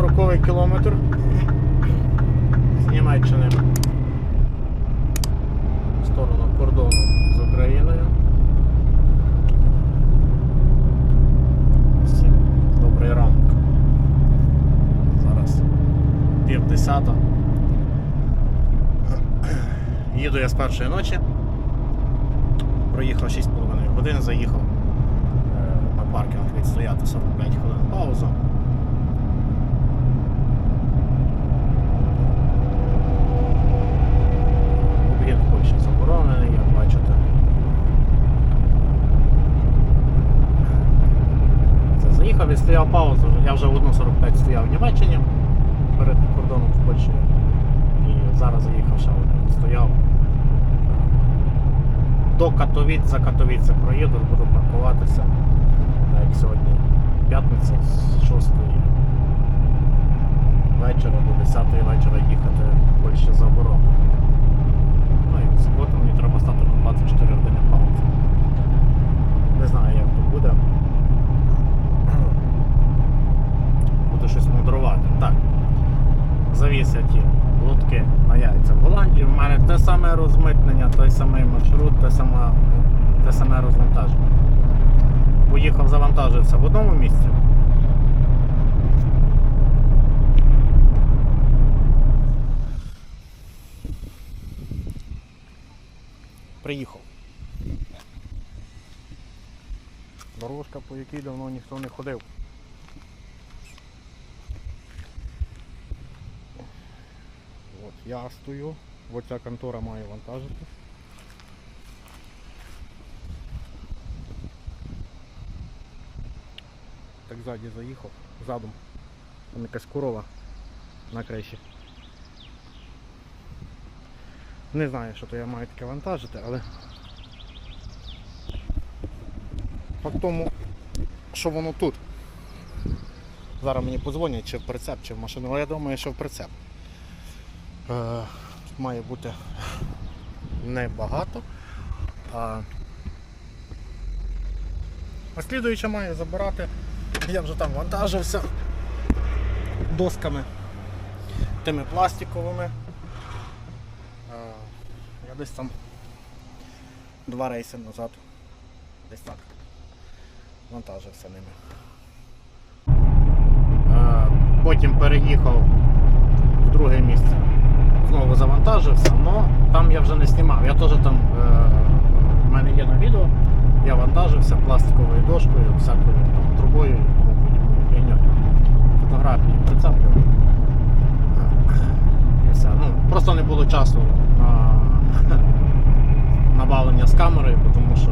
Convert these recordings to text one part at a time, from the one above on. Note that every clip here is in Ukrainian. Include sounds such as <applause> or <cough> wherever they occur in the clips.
40 кілометр з Німеччини в сторону кордону з Україною. Всім добрий ранок. Зараз пів десята. Їду я з першої ночі. Проїхав 6,5 годин, заїхав е, на паркінг відстояти 45 хвилин паузу. Об'єкт Польщі заборонений, як бачите. Це відстояв паузу. Я вже в 1.45 стояв в Німеччині перед кордоном в Польщі. І зараз заїхав ще один. Стояв. До Катовіць, за Катовіце проїду, буду паркуватися. Як сьогодні п'ятниця з 6 вечора до 10 вечора їхати в Польщі заборонено. Ну і в суботу мені треба стати на 24 години паузи. Не знаю, як то буде. Буду щось мудрувати. Так. Ті лотки на яйця в Голландії. У мене те саме розмитнення, той самий маршрут, те саме, те саме розвантаження. Поїхав завантажився в одному місці. Приїхав. Дорожка, по якій давно ніхто не ходив. От я стою, ця контора має вантажити. Так ззаді заїхав, задом. Там якась корова на криші. Не знаю, що то я маю таке вантажити, але факт тому, що воно тут. Зараз мені подзвонять чи в прицеп, чи в машину, але я думаю, що в прицеп. Е, має бути небагато. А слідуюча має забирати. Я вже там вантажився досками, тими пластиковими. Е, Я десь там два рейси назад. Десь так. Вантажився ними. Е, Потім переїхав в друге місце. Знову завантажився, але там я вже не знімав. Я теж там е, в мене є на відео, я вантажився пластиковою дошкою, всякою там, трубою і тому. Фотографії прицеплював. Ну, просто не було часу на <laughs> набавлення з камерою, тому що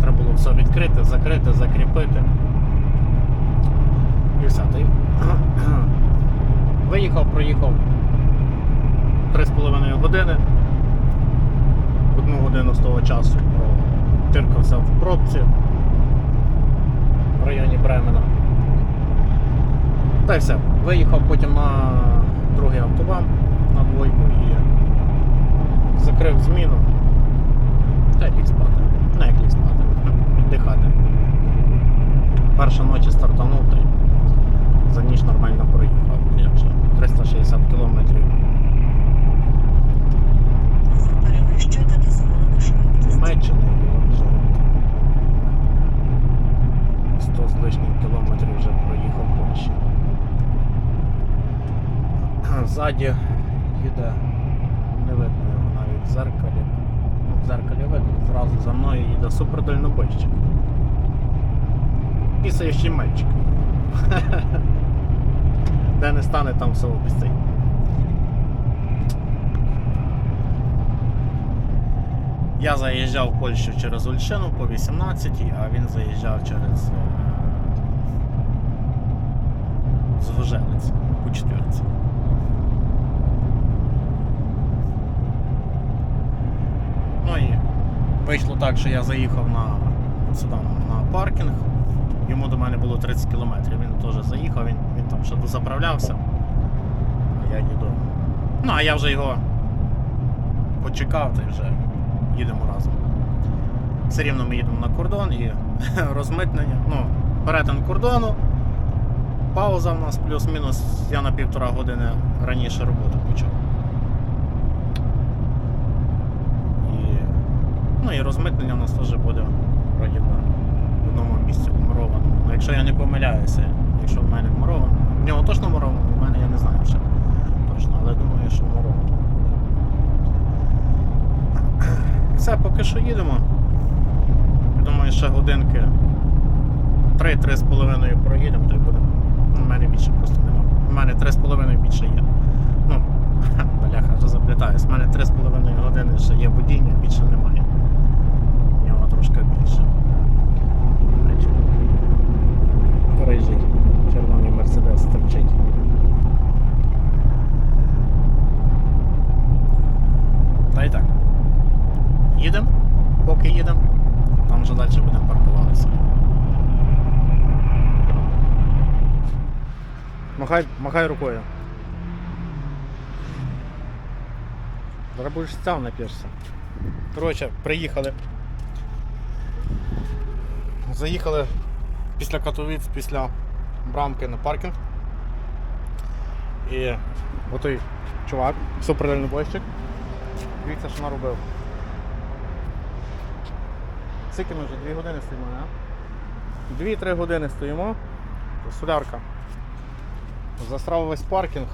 треба було все відкрити, закрити, закріпити. І все. <clears throat> Виїхав, проїхав 3,5 години. Одну годину з того часу тиркався в пробці в районі Бремена. Та й все. Виїхав потім на другий автобан на двойку і закрив зміну. Та й ліг спати. Не як ліг спати, віддихати. Перша ночі стартанув та й за ніч нормально проїхав. Я вже 360 кілометрів. Перевищуйте дозволену швидкість. Німеччини і вже 100 з лишнім кілометрів вже проїхав Польщі. Ззаді їде, не видно його навіть в зеркалі. Ну, в зеркалі видно, зразу за мною їде супердальнобойщик. Пісаючий мальчик. <laughs> Де не стане, там все обіцяє. Я заїжджав в Польщу через Ольшину по 18, а він заїжджав через е, Звожелець по 4. Ну і вийшло так, що я заїхав на, сюди, на паркінг. Йому до мене було 30 кілометрів. Він теж заїхав, він, він там ще дозаправлявся. А я їду. Ну, а я вже його почекав та й вже їдемо разом. Все рівно ми їдемо на кордон і <laughs> розмитнення, ну, перетин кордону, пауза в нас плюс-мінус, я на півтора години раніше роботу почав. І, ну і розмитнення у нас теж буде вроді в одному місці вмуровано. Ну, якщо я не помиляюся, якщо в мене вмуровано, в нього точно вмуровано, в мене я не знаю ще точно, але думаю, що вмуровано. Все, поки що їдемо. Думаю, ще годинки 3-3,5 проїдемо, то й буде. У мене більше просто нема. У мене 3,5 більше є. Ну, <laughs> бляха, вже заплітаюсь. У мене 3,5 години ще є водіння, більше немає. У нього трошки більше. Рижий червоний мерседес стерчить. Та й так. Їдемо, поки їдемо, там вже далі будемо паркуватися. Махай, махай рукою. Зараз будеш сам нап'єшся. Коротше, приїхали. Заїхали після Катовіць, після Брамки на паркінг. І отой чувак, супердальнобойщик. Дивіться, що наробив. Скільки ми вже? Дві години стоїмо, не? Дві-три години стоїмо. Солярка. Засрав весь паркінг.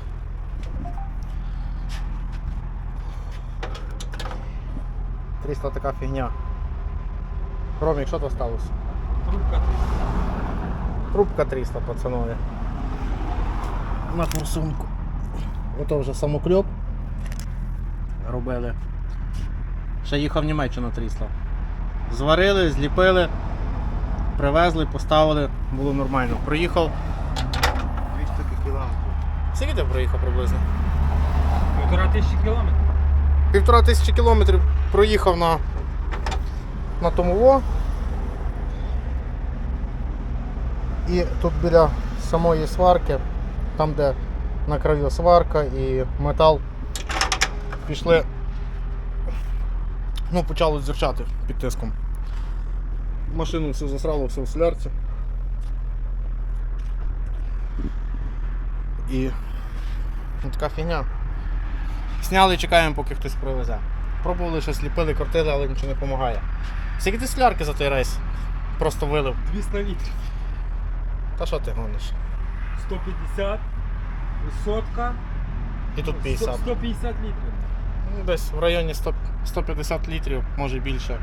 Тріста така фігня. Ромік, що то сталося? Трубка. Трубка 300, пацанові. На форсунку. Ото вже самокльоп. Робили. Ще їхав в Німеччину 300. Зварили, зліпили, привезли, поставили, було нормально. Проїхав. 200 кілометрів. Скільки ти проїхав приблизно? Півтора тисячі кілометрів. Півтора тисячі кілометрів проїхав на, на тому во. І тут біля самої сварки, там де на краю сварка і метал, пішли, ну, почало зірчати під тиском. Машину все засрало, все в солярці. І ну, така фігня. Сняли, чекаємо, поки хтось привезе. Пробували щось ліпили, крутили, але нічого не допомагає. Скільки ти солярки за той рейс? Просто вилив. 200 літрів. Та що ти гониш? 150. Сотка. І тут 50. 150 літрів. Ну, Десь в районі 100, 150 літрів, може більше.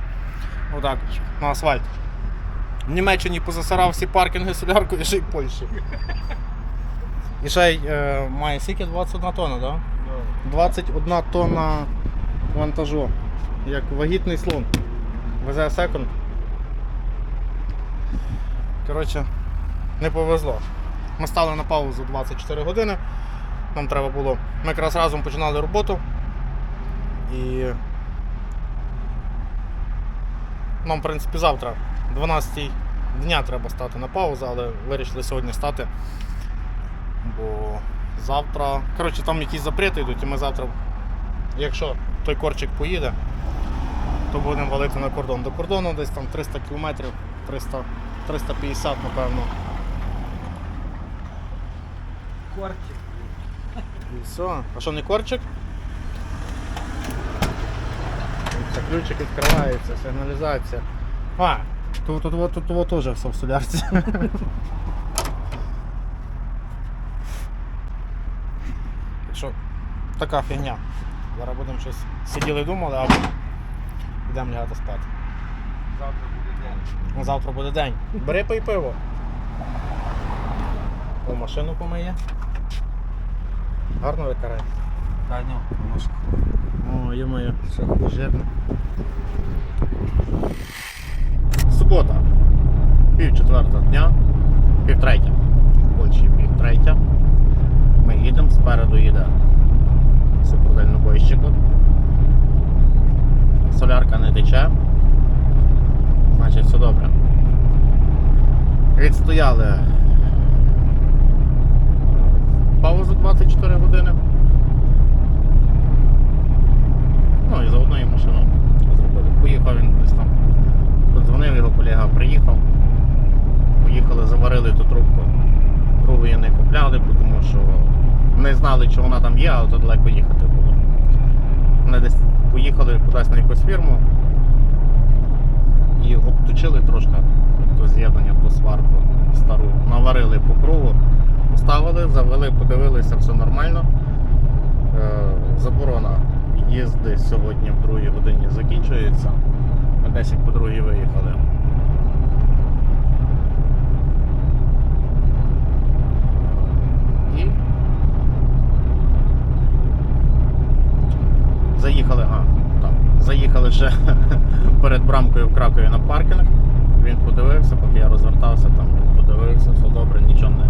Отак, на асфальт. В Німеччині позасирав всі паркінги соляркою, ще й в Польщі. І ще й е, має скільки? 21 тонна, так? Да? 21 тонна вантажу. Як вагітний слон. Везе секунд. Коротше, не повезло. Ми стали на паузу 24 години. Нам треба було. Ми якраз разом починали роботу. І нам, в принципі, завтра, 12 дня треба стати на паузу, але вирішили сьогодні стати. Бо завтра. Коротше, там якісь запрети йдуть, і ми завтра, якщо той корчик поїде, то будемо валити на кордон. До кордону десь там 300 кілометрів, 300, 350, напевно. Квартик. І все. А що не корчик? Це ключик відкривається, сигналізація. А, тут, тут, тут, тут, тут теж все в солярці. Що така фігня. Зараз будемо щось сиділи думали, або йдемо лягати спати. Завтра буде день. Завтра буде день. Бери пий пиво. О, машину помиє. Гарно витирає. Та ну, воно О, є-моє, все жирно. Субота. Пів четверта дня. Пів третя. В пів третя. Ми їдемо, спереду їде супродальнобойщик. Солярка не тече. Значить все добре. Відстояли паузу 24 години. Ну і заодно і машину зробили. Поїхав він десь там. Подзвонив його колега, приїхав. Поїхали, заварили ту трубку. Другої не купляли, тому що не знали, чи вона там є, але то далеко їхати було. Вони десь поїхали кудись на якусь фірму і обточили трошки то з'єднання, ту сварку стару. Наварили по кругу, поставили, завели, подивилися, все нормально. Е, Заборона їзди сьогодні в другій годині закінчується. Ми 10 по другій виїхали. І заїхали, а, так, заїхали ще <laughs> перед брамкою в Кракові на паркінг. Він подивився, поки я розвертався, там подивився, все добре, нічого не,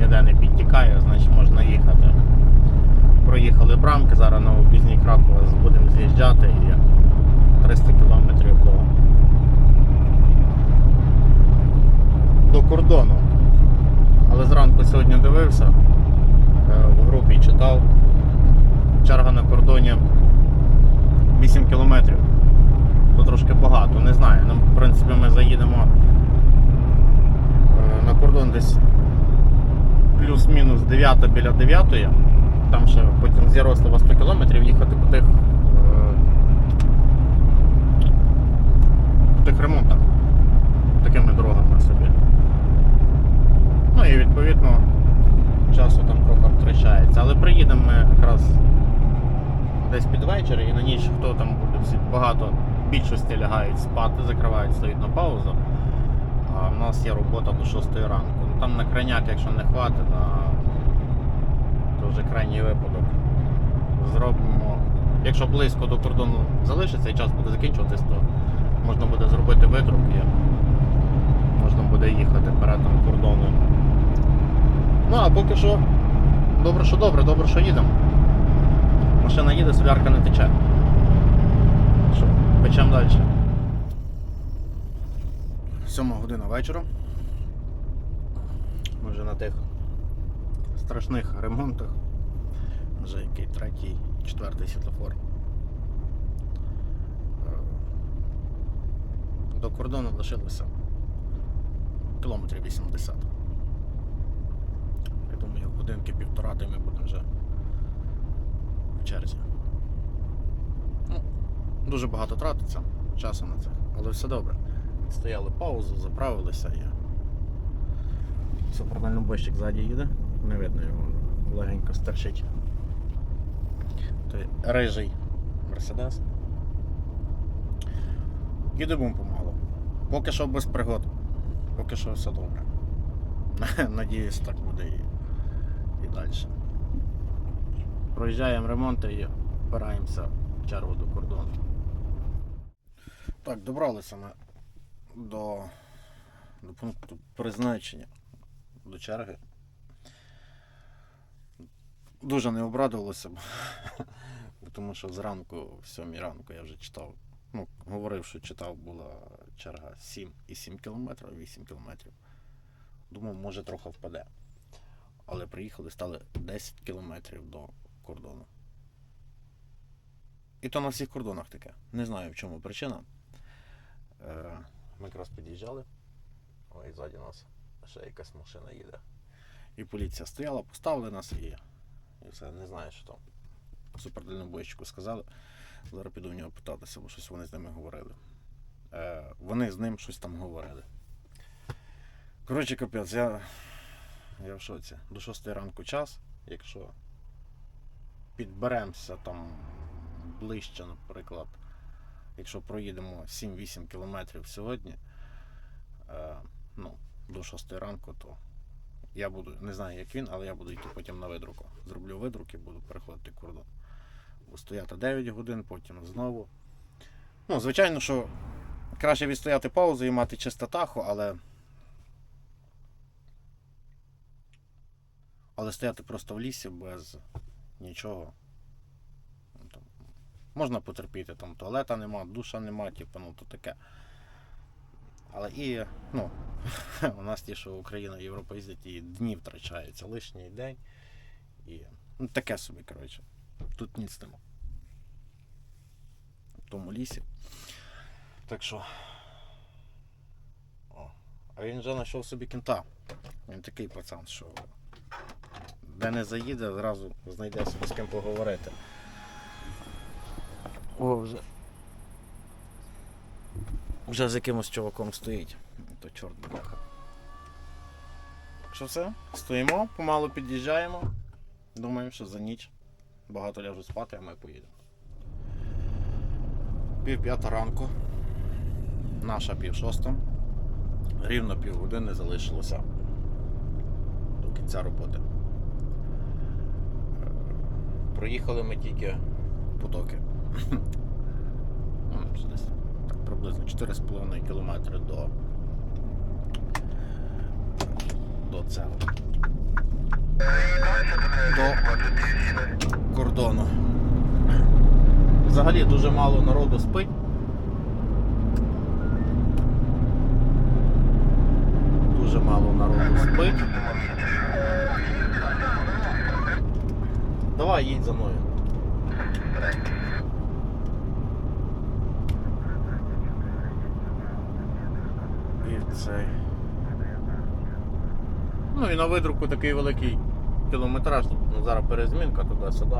ніде не підтікає, значить можна їхати. Проїхали брамки, зараз на об'їзній Кракова будемо з'їжджати і 300 кілометрів до, до кордону. Але зранку сьогодні дивився, е, в групі читав. Черга на кордоні 8 кілометрів. То трошки багато, не знаю. Ну, в принципі, ми заїдемо е, на кордон десь плюс-мінус 9 біля 9. Там ще потім з Ярослава 100 кілометрів їхати по тих, е, по тих ремонтах. Такими дорогами собі. Ну і відповідно часу там трохи втрачається. Але приїдемо ми якраз десь під вечір і на ніч хто там буде всі багато більшості лягають спати, закривають, стоїть на паузу. А в нас є робота до 6 ранку. Ну, Там на крайняк, якщо не хватить, на... то вже крайній випадок. Зробимо. Якщо близько до кордону залишиться і час буде закінчуватись, то можна буде зробити видрук і можна буде їхати перетин кордону. Ну а поки що, добре, що добре, добре, що їдемо. Машина їде, солярка не тече. Що, печемо далі. Сьома година вечора. Ми вже на тих страшних ремонтах. Вже який третій, четвертий світлофор. Е, До кордону лишилося кілометрів 80. Я думаю, годинки півтора, де ми будемо вже в черзі. Ну, дуже багато тратиться часу на це, але все добре. Стояли паузу, заправилися і. Все, дальнобойщик ззаді їде, не видно його, легенько стерчить. Той рижий Мерседес. Їдемо помалу. Поки що без пригод. Поки що все добре. <laughs> Надіюсь, так буде і, і далі. Проїжджаємо ремонти і впираємося в чергу до кордону. Так, добралися ми до, до пункту призначення, до черги. Дуже не обрадувалося, <laughs> тому що зранку, в 7 ранку я вже читав. Ну, говорив, що читав, була черга 7 і 7 кілометрів, 8 кілометрів. Думав, може трохи впаде. Але приїхали, стали 10 кілометрів до кордону. І то на всіх кордонах таке. Не знаю в чому причина. Е, Ми якраз під'їжджали. Ой, ззаді нас ще якась машина їде. І поліція стояла, поставили нас і, і все, не знаю, що там. Супердальнобойщику сказали. Зараз піду в нього питатися, бо щось вони з ними говорили. Е, вони з ним щось там говорили. Коротше, капець, я, я в шоці. До 6 ранку час, якщо підберемося там ближче, наприклад, якщо проїдемо 7-8 кілометрів сьогодні, е, ну, до 6 ранку, то я буду, не знаю як він, але я буду йти потім на видруку. Зроблю видрук і буду переходити кордон. Буду стояти 9 годин, потім знову. Ну, звичайно, що краще відстояти паузу і мати чистотаху, але. Але стояти просто в лісі без нічого. Ну, можна потерпіти, там туалета нема, душа нема, типу, ну то таке. Але і, ну, <laughs> у нас ті, що Україна, Європа їздять, і дні втрачаються, лишній день. І ну, таке собі, коротше. Тут ніц нема. В тому лісі. Так що. О. А він вже знайшов собі кінта. Він такий пацан, що Де не заїде, зразу знайде собі з ким поговорити. О, вже. Вже з якимось чуваком стоїть. То чорт бляха. Що все? Стоїмо, помалу під'їжджаємо. Думаємо, що за ніч багато ляжуть спати, а ми поїдемо. Пів п'ята ранку. Наша пів шоста. Рівно півгодини залишилося до кінця роботи. Проїхали ми тільки потоки. <laughs> Ну, приблизно 4,5 кілометри до, до цього. До кордону. Взагалі дуже мало народу спить. Дуже мало народу спить. Давай їдь за мною. І цей. Ну і на видруку такий великий кілометраж. Ну, зараз перезмінка туди-сюди.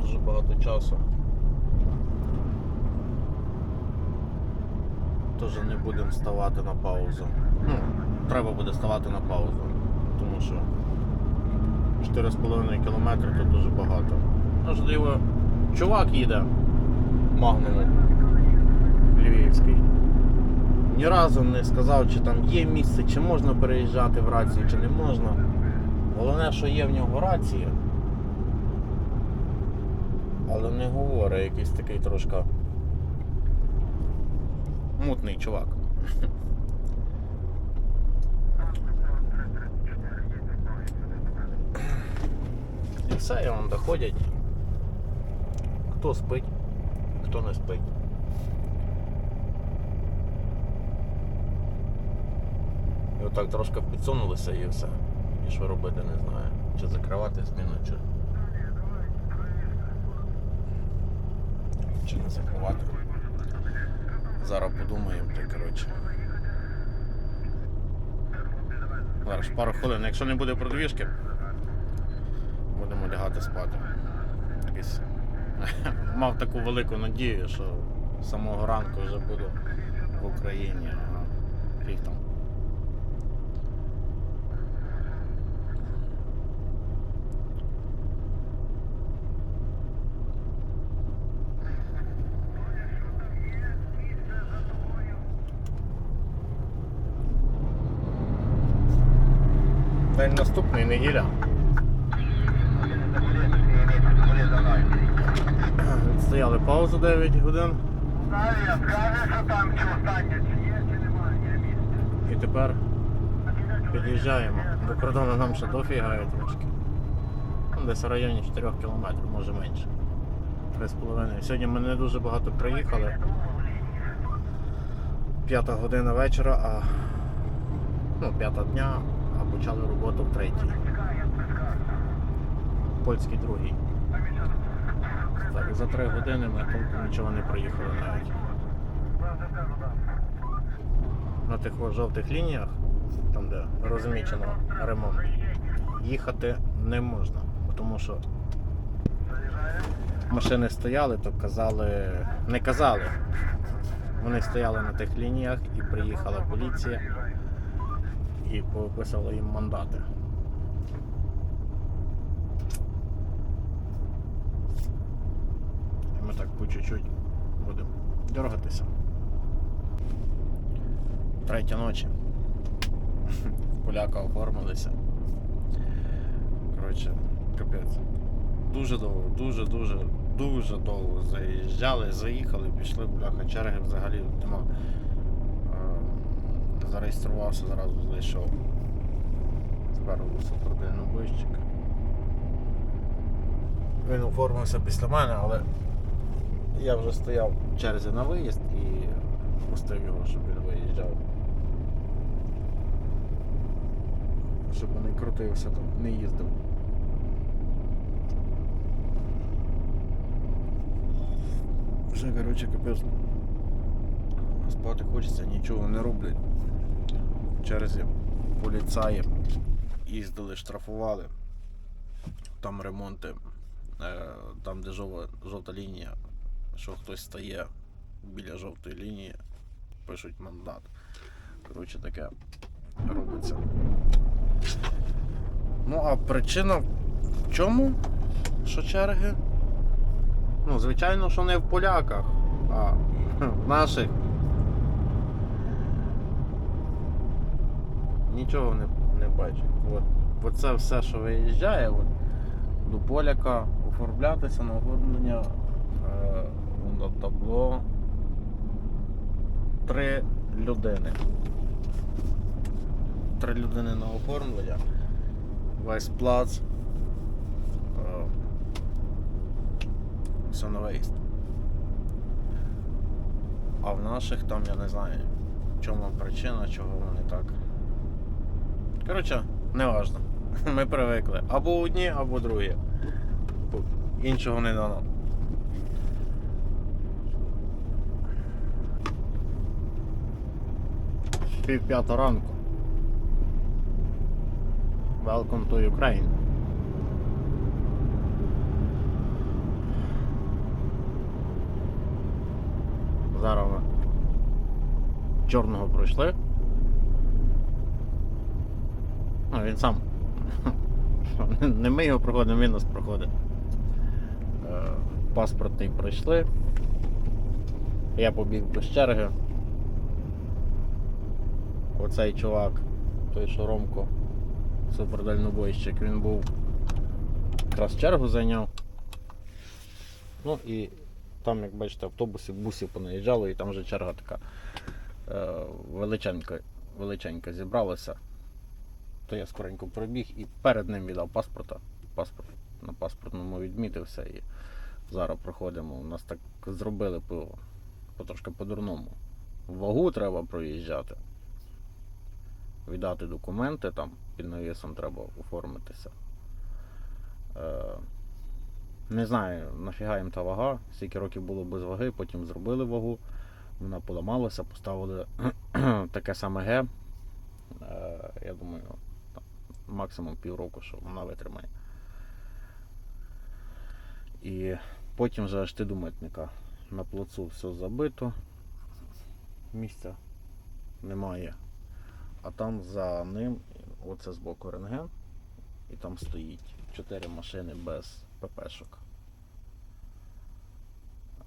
Дуже багато часу. Тож не будемо ставати на паузу. Ну, треба буде ставати на паузу. Тому що 4,5 кілометри тут дуже багато. Можливо, чувак їде Магнум Львівський. Ні разу не сказав, чи там є місце, чи можна переїжджати в рацію, чи не можна. Головне, що є в нього рація. Але не говорить якийсь такий трошки мутний чувак. І все, і вон доходять. Хто спить, хто не спить. І отак трошки підсунулися і все. І що робити, не знаю. Чи закривати зміну, чи. Чи не закривати. Зараз подумаємо, та коротше. Зараз пару хвилин. Якщо не буде продвіжки, будемо лягати спати. Якийсь <laughs> мав таку велику надію, що з самого ранку вже буду в Україні, фіг там. День наступний. Стояли паузу 9 годин і тепер під'їжджаємо. До кордону нам ще дофіга є трошки. Десь в районі 4 кілометрів, може менше. 3,5. Сьогодні ми не дуже багато приїхали. П'ята година вечора, а ну, п'ята дня, а почали роботу в третій. Польський другий. Так, за три години ми толком нічого не проїхали навіть. На тих жовтих лініях, там де розмічено ремонт, їхати не можна, тому що машини стояли, то казали, не казали. Вони стояли на тих лініях і приїхала поліція і пописала їм мандати. І ми так по чуть-чуть будемо дергатися. Третя ночі. <laughs> Поляка оформилися. Коротше, капець. Дуже довго, дуже, дуже, довго заїжджали, заїхали, пішли, бляха, черги взагалі нема. Е, Зареєструвався, зразу зайшов. Спереду супердальнобойщик. Він оформився після мене, але я вже стояв в черзі на виїзд і пустив його, щоб він виїжджав. Щоб не крутився там, не їздив. Вже, коротше, капець. Спати хочеться, нічого не роблять. В черзі поліцаї їздили, штрафували. там ремонти, е, там, де жовта лінія, що хтось стає біля жовтої лінії, пишуть мандат. Коротше, таке робиться. Ну, а причина в чому? Що черги? Ну, звичайно, що не в поляках, а в наших. Нічого не, не бачу. От, оце все, що виїжджає, от, до поляка оформлятися на оформлення на табло три людини. Три людини на оформлення. Весь плац. Е, все на виїзд. А в наших там я не знаю, в чому причина, чого вони так. Коротше, не важно. <laughs> Ми привикли. Або одні, або другі. Іншого не дано. Пів п'ята ранку. Welcome to Ukraine. Зараз чорного пройшли. А, він сам. <laughs> Не ми його проходимо, він нас проходить. Е, Паспортний пройшли. Я побіг без черги. Оцей чувак, той що Ромко, супердальнобойщик, він був якраз чергу зайняв. Ну і там, як бачите, автобуси, бусів понаїжджало, і там вже черга така е, величенька, величенька зібралася. То я скоренько пробіг і перед ним віддав паспорта. Паспорт на паспортному відмітився і зараз проходимо. У нас так зробили по трошки по-дурному. Вагу треба проїжджати. Віддати документи там, під навісом треба оформитися. Е, не знаю, нафіга їм та вага, скільки років було без ваги, потім зробили вагу, вона поламалася, поставили <clears throat> таке саме Г. Е, я думаю, там, максимум півроку, що вона витримає. І потім вже аж ти до митника. На плацу все забито, місця немає. А там за ним, оце з боку рентген, і там стоїть 4 машини без ППшок.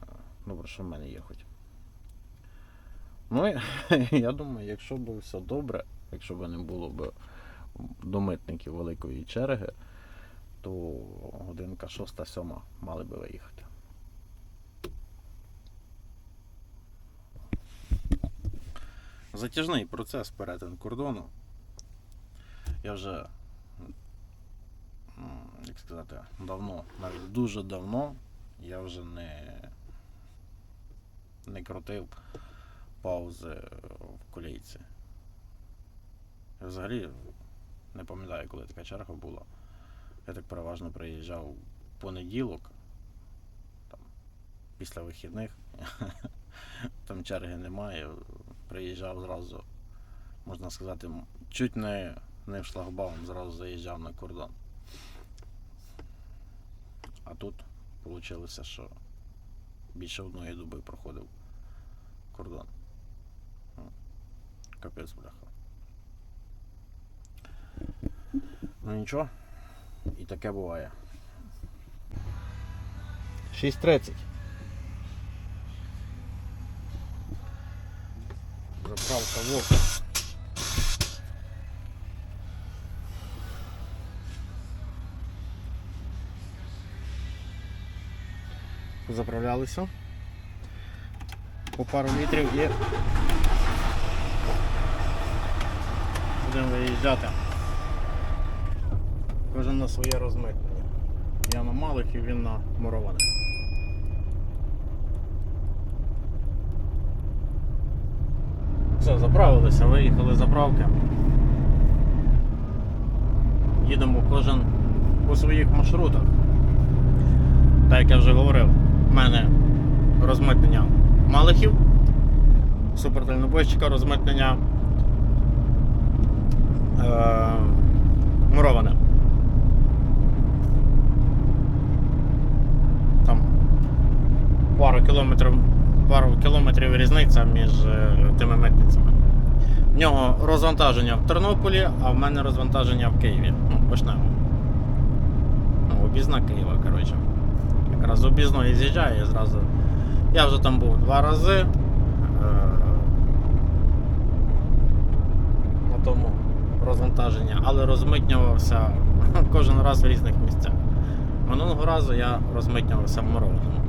Е, Добре, що в мене є хоч. Ну, <laughs> я думаю, якщо б все добре, якщо б не було б до великої черги, то годинка 6-7 мали би виїхати. Затяжний процес перетин кордону. Я вже, як сказати, давно, навіть дуже давно, я вже не, не крутив паузи в колійці. Я взагалі не пам'ятаю, коли така черга була. Я так переважно приїжджав в понеділок, там, після вихідних. <laughs> Там черги немає. Приїжджав зразу, можна сказати, чуть не, не в шлагбаум, зразу заїжджав на кордон. А тут вийшло, що більше одної доби проходив кордон. Капець бляха. Ну нічого, і таке буває. 6.30. Заправка вовка. Заправлялися. По пару літрів і будемо виїжджати. Кожен на своє розмитнення. Я на малих і він на мурованих. Все, заправилися, виїхали заправки. Їдемо кожен у своїх маршрутах. Так як я вже говорив, в мене розмитнення малихів, супертальнобойщика розмитнення е, муроване. Там пару кілометрів різниця між е, тими митницями. В нього розвантаження в Тернополі, а в мене розвантаження в Києві. Ну, почнемо. Ну, обізна Києва, коротше. Якраз з обізної з'їжджає зразу. Я вже там був два рази. Е, На тому розвантаження, але розмитнювався <laughs> кожен раз в різних місцях. Минулого разу я розмитнювався в Морозовому.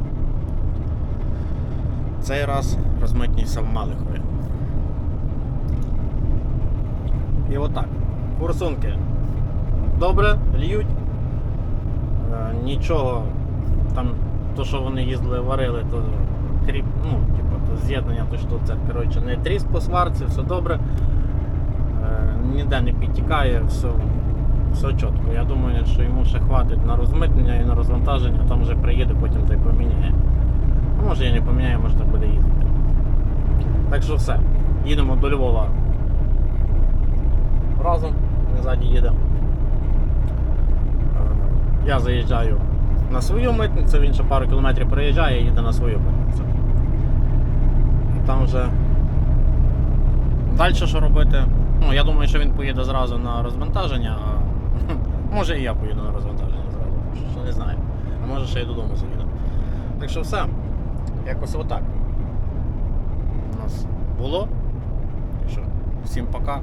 Цей раз розмитнююся в Малихові. І отак. Форсунки добре, льють. Е, Нічого там, то, що вони їздили, варили, то кріп, ну, типу, то з'єднання, то що це, коротше, не тріск по сварці, все добре. Е, Ніде не підтікає, все, все чітко. Я думаю, що йому ще хватить на розмитнення і на розвантаження, там вже приїде, потім той поміняє. А може я не поміняю, може так буде їздити. Так що все. Їдемо до Львова разом, він ззаді їде. Е, Я заїжджаю на свою митницю, він ще пару кілометрів проїжджає і їде на свою митницю. Там вже далі що робити? Ну, я думаю, що він поїде зразу на розвантаження, а <laughs> може і я поїду на розвантаження зразу, що не знаю. А може ще й додому заїду. Так що все. Якось отак. У нас було. Що всім пока.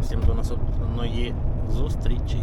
Всім до наступної зустрічі.